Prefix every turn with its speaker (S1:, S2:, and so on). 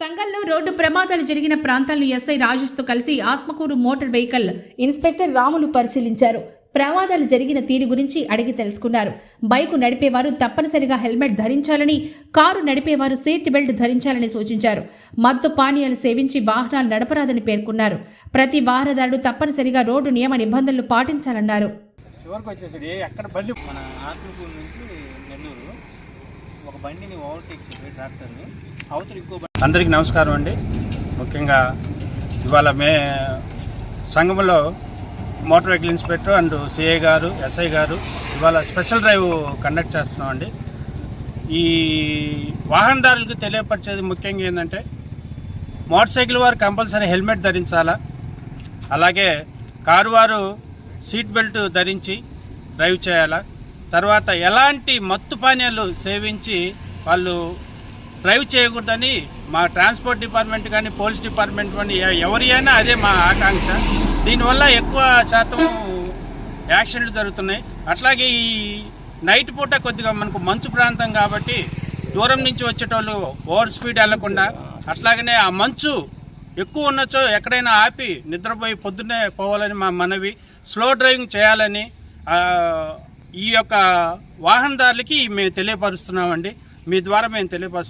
S1: సంఘంలో రోడ్డు ప్రమాదాలు జరిగిన ప్రాంతాలను ఎస్ఐ రాజేష్తో కలిసి Atmakur motor vehicle inspector Ramulu పరిశీలించారు. ప్రమాదాలు జరిగిన తీరు గురించి అడిగి తెలుసుకున్నారు. బైకు నడిపేవారు తప్పనిసరిగా హెల్మెట్ ధరించాలని కారు నడిపేవారు సీట్ బెల్ట్ ధరించాలని సూచించారు. మత్తు పానీయాలు సేవించి వాహనాలు నడపరాదని పేర్కొన్నారు. ప్రతి వాహనదారుడు తప్పనిసరిగా రోడ్డు నియమ నిబంధనలు పాటించాలన్నారు.
S2: చివరికి వచ్చేసరి ఎక్కడ బండి మన ఆత్మకూరు నుంచి నెల్లూరు ఒక బండిని ఓవర్టేక్ చేసి ట్రాక్టర్ని అవతల ఇంకో అందరికీ నమస్కారం అండి. ముఖ్యంగా ఇవాళ మే సంఘంలో motor vehicle inspector and CI గారు ఎస్ఐ గారు ఇవాళ స్పెషల్ డ్రైవ్ కండక్ట్ చేస్తున్నామండి ఈ వాహనదారులకు తెలియపరిచేది ముఖ్యంగా ఏంటంటే మోటార్ సైకిల్ వారు కంపల్సరీ హెల్మెట్ ధరించాలా? అలాగే కారు వారు సీట్ బెల్ట్ ధరించి డ్రైవ్ చేయాలా? తర్వాత ఎలాంటి మత్తు పానీయాలు సేవించి వాళ్ళు డ్రైవ్ చేయకూడదని మా ట్రాన్స్పోర్ట్ డిపార్ట్మెంట్ కానీ పోలీస్ డిపార్ట్మెంట్ కానీ ఎవరి అయినా అదే మా ఆకాంక్ష. దీనివల్ల ఎక్కువ శాతం యాక్సిడెంట్లు జరుగుతున్నాయి. అట్లాగే ఈ నైట్ పూట కొద్దిగా మనకు మంచు ప్రాంతం కాబట్టి దూరం నుంచి వచ్చేటోళ్ళు ఓవర్ స్పీడ్ వెళ్ళకుండా అట్లాగనే ఆ మంచు ఎక్కువ ఉన్నచో ఎక్కడైనా ఆపి నిద్రపోయి పొద్దున్నే పోవాలని మా మనవి. స్లో డ్రైవింగ్ చేయాలని ఈ యొక్క వాహనదారులకి మేము తెలియపరుస్తున్నామండి. మీ ద్వారా మేము తెలియపరుస్తున్నాం.